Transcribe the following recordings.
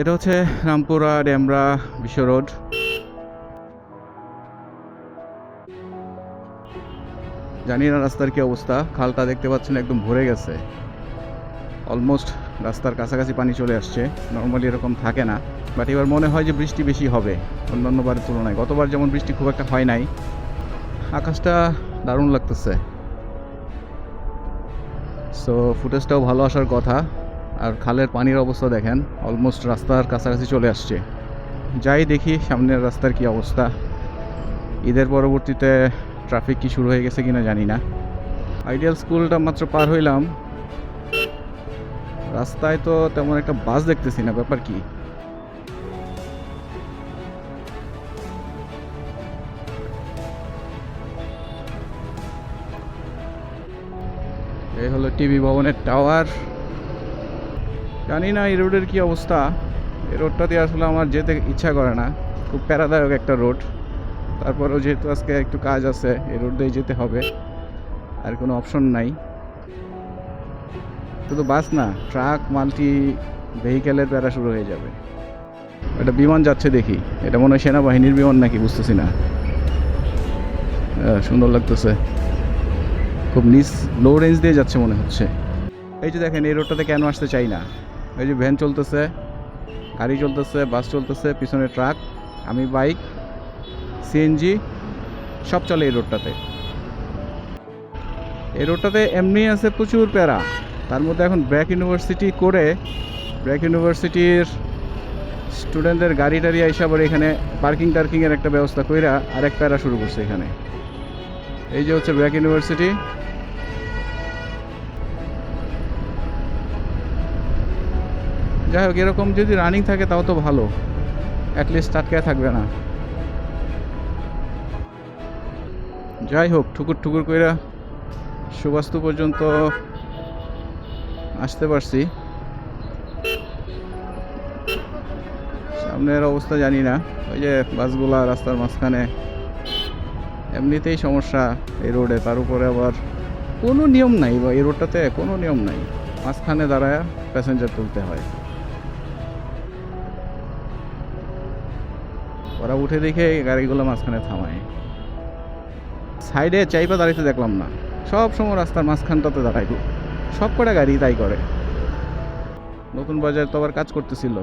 এটা হচ্ছে রামপুরা ড্যামরা বিশ্ব রোড। জানি না রাস্তার কি অবস্থা, খালটা দেখতে পাচ্ছেন একদম ভরে গেছে। অলমোস্ট রাস্তার কাছাকাছি পানি চলে আসছে নর্মালি এরকম থাকে না। বাট এবার মনে হয় যে বৃষ্টি বেশি হবে অন্যান্য বারের তুলনায়। গতবার যেমন বৃষ্টি খুব একটা হয় নাই, আকাশটা দারুণ লাগতেছে। সো ফুটেজটাও ভালো আসার কথা। আর খালের পানির অবস্থা দেখেন অলমোস্ট রাস্তার কাছাকাছি চলে আসছে। যাই দেখি সামনের রাস্তার কি অবস্থা। ঈদের পরবর্তীতে ট্রাফিক কি শুরু হয়ে গেছে কিনা জানি না। আইডিয়াল স্কুলটা মাত্র পার হইলাম। রাস্তায় তো তেমন একটা বাস দেখতেছি না, ব্যাপার কি? এই হলো টিভি ভবনের টাওয়ার জানি না এই রোডের কি অবস্থা। এই রোডটা দিয়ে আসলে আমার যেতে ইচ্ছা করে না। খুব প্যারাদায়ক একটা রোড। তারপরেও যেহেতু আজকে একটু কাজ আছে, এই রোড দিয়ে যেতে হবে। আর কোনো অপশন নাই। শুধু বাস না, ট্রাক, মাল্টি ভেহিকেলের প্যারা শুরু হয়ে যাবে। এটা বিমান যাচ্ছে দেখি। এটা মনে হয় সেনাবাহিনীর বিমান নাকি, বুঝতেছি না। সুন্দর লাগতেছে। খুব নিচ লো রেঞ্জ দিয়ে যাচ্ছে মনে হচ্ছে। এই যে দেখেন, এই রোডটাতে কেন আসতে চাই না? এই যে ভ্যান চলতেছে, গাড়ি চলতেছে, বাস চলতেছে, পিছনে ট্রাক, আমি বাইক, সিএনজি, সব চলে এই রোডটাতে। এই রোডটাতে এমনি আছে প্রচুর প্যারা। তার মধ্যে এখন ব্র্যাক ইউনিভার্সিটি করে, ব্র্যাক ইউনিভার্সিটির স্টুডেন্টদের গাড়ি টাড়ি আইসা আবার এখানে পার্কিং টার্কিংয়ের একটা ব্যবস্থা কইরা আরেক প্যারা শুরু করছে এখানে। এই যে হচ্ছে ব্র্যাক ইউনিভার্সিটি। যাই হোক, এরকম যদি রানিং থাকে, তাও তো ভালো। অ্যাটলিস্ট আটকায় থাকবে না। যাই হোক, ঠুকুর ঠুকুর কইরা সুবাস্তু পর্যন্ত আসতে পারছি। সামনের অবস্থা জানি না। ওই যে বাসগুলা রাস্তার মাঝখানে, এমনিতেই সমস্যা এই রোডে। তার উপরে আবার কোনো নিয়ম নাই বা এই রোডটাতে কোনো নিয়ম নাই। মাঝখানে দাঁড়ায় প্যাসেঞ্জার তুলতে হয়। ওরা উঠে দেখে গাড়িগুলো মাঝখানে থামায়। সাইডে চাইপা দাঁড়াইতে দেখলাম না। সব সময় রাস্তার মাঝখানটাতে দাঁড়াইব সব কটা গাড়ি তাই করে। নতুন বাজার তো আবার কাজ করতেছিল।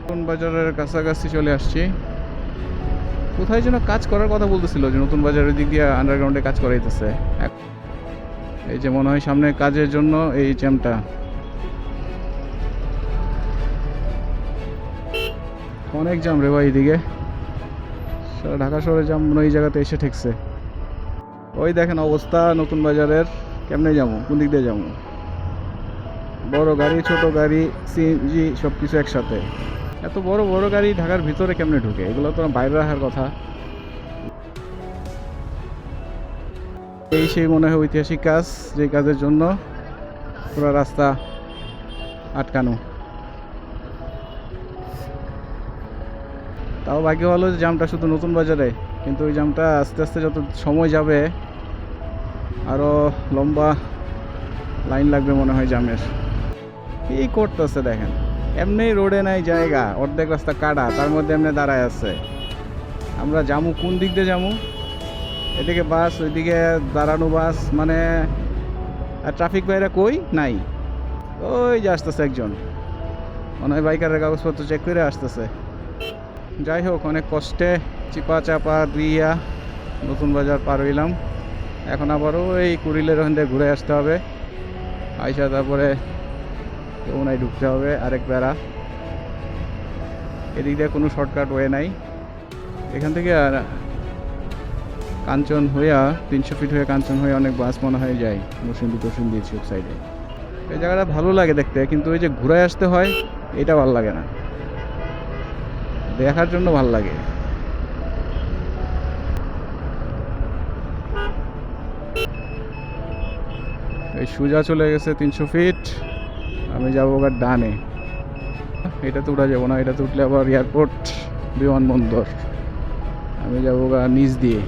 নতুন বাজারের কাছাকাছি চলে আসছি। কোথায় যেন কাজ করার কথা বলতেছিল যে নতুন বাজারের দিক দিয়ে আন্ডারগ্রাউন্ডে কাজ করাইতেছে। এই যে মনে হয় সামনে কাজের জন্য এই জ্যামটা অনেক জাম রে ভাই এদিকে। ঢাকা শহরে জাম মনে এই জায়গাতে এসে ঠেকছে। ওই দেখেন অবস্থা, নতুন বাজারের। কেমনে যাব? কোন দিক দিয়ে যাব? বড় গাড়ি, ছোট গাড়ি সিএনজি সব কিছু একসাথে। এত বড় বড় গাড়ি ঢাকার ভিতরে কেমনে ঢুকে? এগুলো তো বাইরে রাখার কথা। এই সেই মনে হয় ঐতিহাসিক কাজ, যে কাজের জন্য পুরো রাস্তা আটকানো। তাও বাকি ভালো যে জামটা শুধু নতুন বাজারে, কিন্তু ওই জামটা আস্তে আস্তে যত সময় যাবে আরও লম্বা লাইন লাগবে মনে হয় জামের। কি করতেছে দেখেন, এমনি রোডে নাই জায়গা, অর্ধেক রাস্তা কাটা, তার মধ্যে এমনি দাঁড়ায় আছে। আমরা যামু, কোন দিক দিয়ে যামু? এদিকে বাস, ওইদিকে দাঁড়ানো বাস মানে আর ট্রাফিক বাইরে কই? নাই। ওই যে আসতেছে একজন। মনে হয় বাইকারের কাগজপত্র চেক করে আসতেছে। যাই হোক অনেক কষ্টে চিপা চাপা দিয়া নতুন বাজার পার হইলাম। এখন আবারও এই কুড়িলের ওখান ঘুরে আসতে হবে। আইসা তারপরে যমুনায় ঢুকতে হবে, আরেক বেড়া। এদিক দিয়ে কোনো শর্টকাট ওয়ে নাই। এখান থেকে আর কাঞ্চন হইয়া, তিনশো ফিট হয়ে কাঞ্চন হয়ে অনেক বাস মনে হয় যায় নসিন্দি টসিন্দি সব সাইডে এই জায়গাটা ভালো লাগে দেখতে, কিন্তু ওই যে ঘুরে আসতে হয়, এটা ভালো লাগে না। দেখার জন্য ভালো লাগে। এই সুজা চলে গেছে তিনশো ফিট। আমি যাব ওখানে ডানে। এটাতে উঠা যাব না এটাতে উঠলে আবার এয়ারপোর্ট বিমানবন্দর। আমি যাব গা নিচ দিয়ে।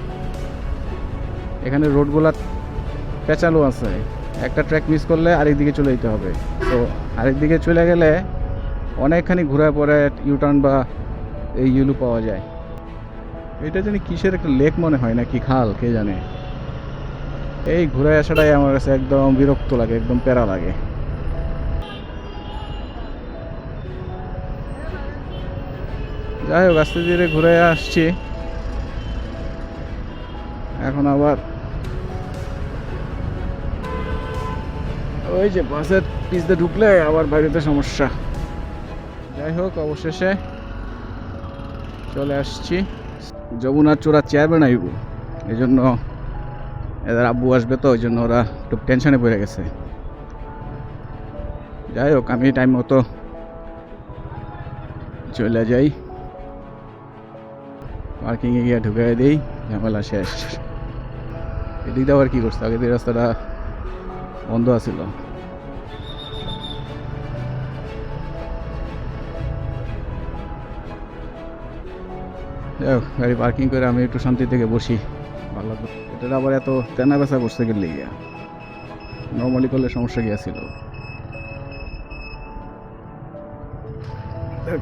এখানে রোডগুলা পেঁচালো আছে। একটা ট্র্যাক মিস করলে আরেক দিকে চলে যেতে হবে। তো আরেক দিকে চলে গেলে অনেকখানি ঘোরার পরে ইউটার্ন বা এই ইউলু পাওয়া যায়। এটা জানি কিসের একটা লেক মনে হয় না কি খাল, কে জানে? এই ঘুরে আসাটাই আমার কাছে একদম বিরক্ত লাগে, একদম প্যারা লাগে। যাই হোক, আস্তে ধীরে ঘুরে আসছি। এখন আবার ওই যে বাসের পিছতে ঢুকলে আবার বাইরেতে সমস্যা। যাই হোক, অবশেষে চলে আসছি। যমুনার চোরা চেয়ারম্যান আইব। এই জন্য এদের আব্বু আসবে তো ওই জন্য ওরা একটু টেনশনে পড়ে গেছে। যাই হোক, আমি টাইম মতো চলে যাই। পার্কিংয়ে গিয়ে ঢুকে দিই, ঝামেলা শেষ। এদিকটা আবার কী করছে? আগে রাস্তাটা বন্ধ আছিল। গাড়ি পার্কিং করে আমি একটু শান্তি থেকে বসি। ভালো লাগবে আবার এত তেনা বেচা করতে গেলে গিয়া নর্মালি করলে সমস্যা গিয়েছিল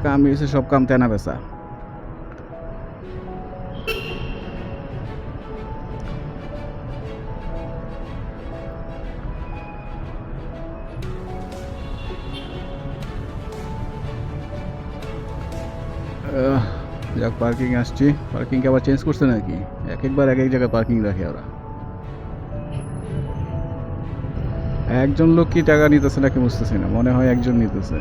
কাম হয়েছে সব কাম তেনা বেচা। আহ, যাক পার্কিং আসছি। পার্কিং আবার চেঞ্জ করছে নাকি? এক একবার এক এক জায়গায় পার্কিং রাখে ওরা। একজন লোক কি টাকা নিতেছে নাকি বুঝতেছি না। মনে হয় একজন নিতেছে।